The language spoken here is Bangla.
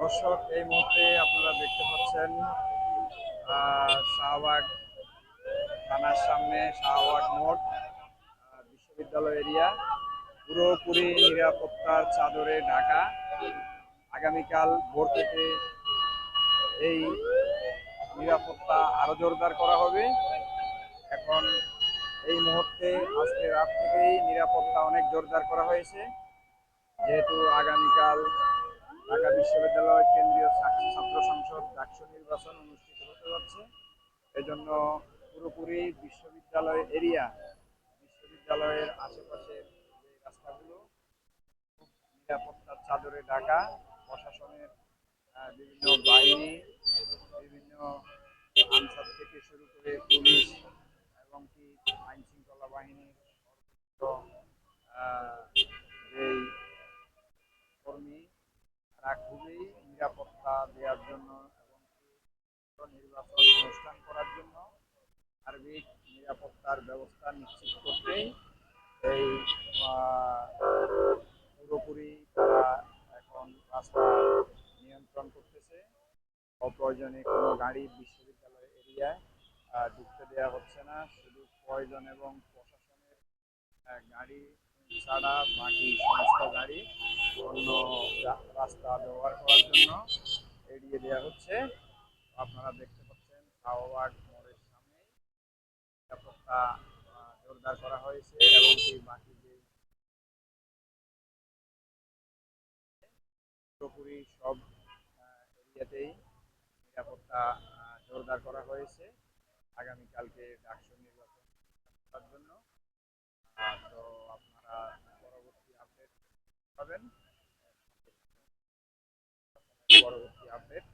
দর্শক, এই মুহূর্তে আপনারা দেখতে পাচ্ছেন শাহবাগ থানার সামনে, শাহবাগ মোড় বিশ্ববিদ্যালয় এরিয়া, পুরোপুরি নিরাপত্তার চাদরে ঢাকা। আগামীকাল ভোর থেকে এই নিরাপত্তা আরও জোরদার করা হবে। এখন এই মুহূর্তে আজকে রাত থেকেই নিরাপত্তা অনেক জোরদার করা হয়েছে। যেহেতু আগামীকাল ঢাকা বিশ্ববিদ্যালয় কেন্দ্রীয় ছাত্র ছাত্র সংসদ ডাকসু নির্বাচন অনুষ্ঠিত হতে যাচ্ছে। এজন্য পুরোপুরি বিশ্ববিদ্যালয় এরিয়া, বিশ্ববিদ্যালয়ের আশেপাশের যে রাস্তাগুলো নিরাপত্তার চাদরে ঢাকা, প্রশাসনের বিভিন্ন বাহিনী খুবই নিরাপত্তা দেওয়ার জন্য এবং নির্বাচন অনুষ্ঠান করার জন্য সার্বিক নিরাপত্তার ব্যবস্থা নিশ্চিত করতেই এই পুরোপুরি তারা এখন রাস্তা নিয়ন্ত্রণ করতেছে। অপ্রয়োজনে কোনো গাড়ি বিশ্ববিদ্যালয় এরিয়ায় ঢুকতে দেওয়া হচ্ছে না। শুধু প্রয়োজন এবং প্রশাসনের গাড়ি ছাড়া বাকি সমস্ত গাড়ি রাস্তা ব্যবহার করার জন্য এড়িয়ে দেওয়া হচ্ছে। আপনারা দেখতে পাচ্ছেন শাহবাগ মোড়ের সামনে নিরাপত্তা জোরদার করা হয়েছে এবং কি বাকি যে পুরোপুরি সব এরিয়াতেই নিরাপত্তা জোরদার করা হয়েছে। আগামীকালকে ডাকসু নির্বাচন করার জন্য। তো আপনারা পরবর্তী আপডেট পাবেন। পরবর্তী আপডেট